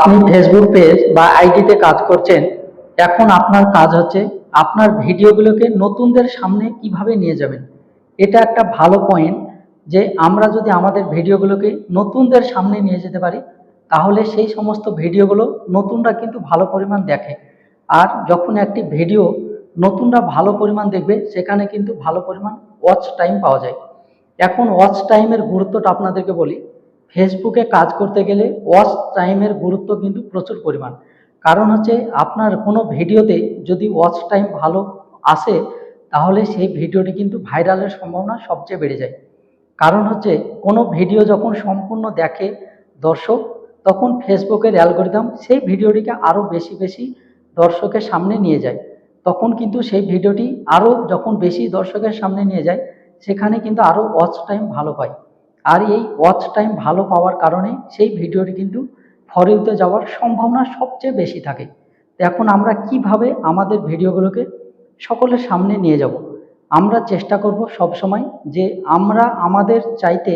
আপনি Facebook page বা আইডিতে কাজ করছেন, এখন আপনার কাজ হচ্ছে আপনার ভিডিওগুলোকে নতুনদের সামনে কীভাবে নিয়ে যাবেন। এটা একটা ভালো পয়েন্ট যে আমরা যদি আমাদের ভিডিওগুলোকে নতুনদের সামনে নিয়ে যেতে পারি, তাহলে সেই সমস্ত ভিডিওগুলো নতুনরা কিন্তু ভালো পরিমাণ দেখে। আর যখন একটি ভিডিও নতুনরা ভালো পরিমাণ দেখবে, সেখানে কিন্তু ভালো পরিমাণ ওয়াচ টাইম পাওয়া যায়। এখন ওয়াচ টাইমের গুরুত্বটা আপনাদেরকে বলি। ফেসবুকে কাজ করতে গেলে ওয়াচ টাইমের গুরুত্ব কিন্তু প্রচুর পরিমাণ। কারণ হচ্ছে আপনার কোনো ভিডিওতে যদি ওয়াচ টাইম ভালো আসে, তাহলে সেই ভিডিওটি কিন্তু ভাইরালের সম্ভাবনা সবচেয়ে বেড়ে যায়। কারণ হচ্ছে কোনো ভিডিও যখন সম্পূর্ণ দেখে দর্শক, তখন ফেসবুকের অ্যালগোরিদম সেই ভিডিওটিকে আরও বেশি বেশি দর্শকের সামনে নিয়ে যায়। তখন কিন্তু সেই ভিডিওটি আরও যখন বেশি দর্শকের সামনে নিয়ে যায়, সেখানে কিন্তু আরও ওয়াচ টাইম ভালো পায়। আর এই ওয়াচ টাইম ভালো পাওয়ার কারণে সেই ভিডিওটি কিন্তু ফরিউতে যাওয়ার সম্ভাবনা সবচেয়ে বেশি থাকে। এখন আমরা কীভাবে আমাদের ভিডিওগুলোকে সকলের সামনে নিয়ে যাব? আমরা চেষ্টা করব সব সময় যে আমরা আমাদের চাইতে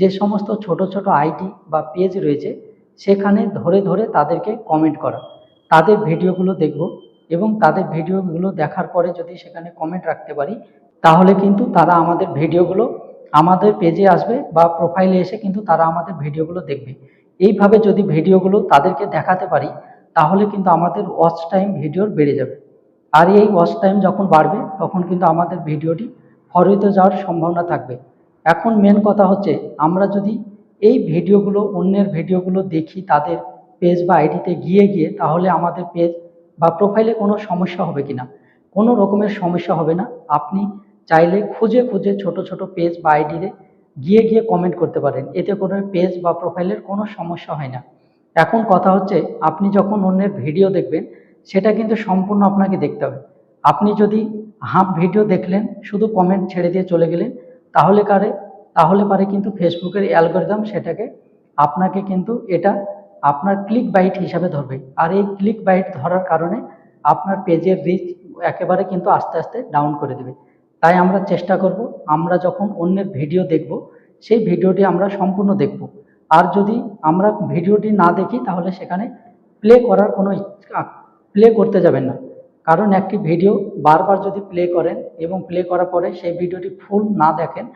যে সমস্ত ছোট ছোট আইটি বা পেজ রয়েছে, সেখানে ধরে ধরে তাদেরকে কমেন্ট করা। তাদের ভিডিওগুলো দেখব এবং তাদের ভিডিওগুলো দেখার পরে যদি সেখানে কমেন্ট রাখতে পারি, তাহলে কিন্তু তারা আমাদের ভিডিওগুলো আমাদের পেজে আসবে বা প্রোফাইলে এসে কিন্তু তারা আমাদের ভিডিওগুলো দেখবে। এইভাবে যদি ভিডিওগুলো তাদেরকে দেখাতে পারি, তাহলে কিন্তু আমাদের ওয়াচ টাইম ভিডিওর বেড়ে যাবে। আর এই ওয়াচ টাইম যখন বাড়বে, তখন কিন্তু আমাদের ভিডিওটি ফরিতে যাওয়ার সম্ভাবনা থাকবে। এখন মেন কথা হচ্ছে, আমরা যদি এই ভিডিওগুলো, অন্যের ভিডিওগুলো দেখি তাদের পেজ বা আইডিতে গিয়ে গিয়ে, তাহলে আমাদের পেজ বা প্রোফাইলে কোনো সমস্যা হবে কিনা? কোনো রকমের সমস্যা হবে না। আপনি চাইলে খুঁজে খুঁজে ছোট ছোট পেজ বা আইডিতে গিয়ে গিয়ে কমেন্ট করতে পারেন। এতে করে পেজ বা প্রোফাইলের কোনো সমস্যা হয় না। এখন কথা হচ্ছে, আপনি যখন অন্যের ভিডিও দেখবেন, সেটা কিন্তু সম্পূর্ণ আপনাকে দেখতে হবে। আপনি যদি হাফ ভিডিও দেখলেন, শুধু কমেন্ট ছেড়ে দিয়ে চলে গেলেন, তাহলে কারে, তাহলে পারে কিন্তু ফেসবুকের অ্যালগোরিদম সেটাকে আপনাকে কিন্তু এটা আপনার ক্লিক বাইট হিসাবে ধরবে। আর এই ক্লিক বাইট ধরার কারণে আপনার পেজের রিচ একেবারে কিন্তু আস্তে আস্তে ডাউন করে দেবে। তাই আমরা চেষ্টা করব, আমরা যখন অন্যের ভিডিও দেখব, সেই ভিডিওটি আমরা সম্পূর্ণ দেখব। আর যদি আমরা ভিডিওটি না দেখি, তাহলে সেখানে প্লে করার কোনো প্লে করতে যাবেন না। কারণ একটি ভিডিও বারবার যদি প্লে করেন এবং প্লে করার পরে সেই ভিডিওটি ফুল না দেখেন,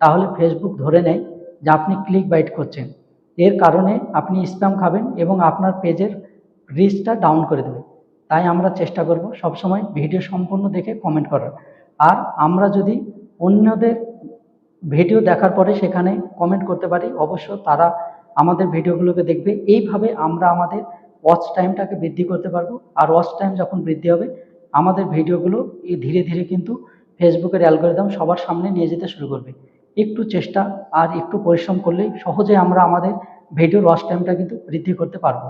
তাহলে ফেসবুক ধরে নেয় যে আপনি ক্লিক বাইট করছেন। এর কারণে আপনি স্প্যাম খাবেন এবং আপনার পেজের রিচটা ডাউন করে দেবে। তাই আমরা চেষ্টা করব সবসময় ভিডিও সম্পূর্ণ দেখে কমেন্ট করার। আর আমরা যদি অন্যদের ভিডিও দেখার পরে সেখানে কমেন্ট করতে পারি অবশ্য তারা আমাদের ভিডিওগুলোকে দেখবে। এইভাবে আমরা আমাদের ওয়াচ টাইমটাকে বৃদ্ধি করতে পারব। আর ওয়াচ টাইম যখন বৃদ্ধি হবে, আমাদের ভিডিওগুলো এই ধীরে ধীরে কিন্তু ফেসবুকের অ্যালগোরিদম সবার সামনে নিয়ে যেতে শুরু করবে। একটু চেষ্টা আর একটু পরিশ্রম করলেই সহজে আমরা আমাদের ভিডিওর ওয়াচ টাইমটা কিন্তু বৃদ্ধি করতে পারব।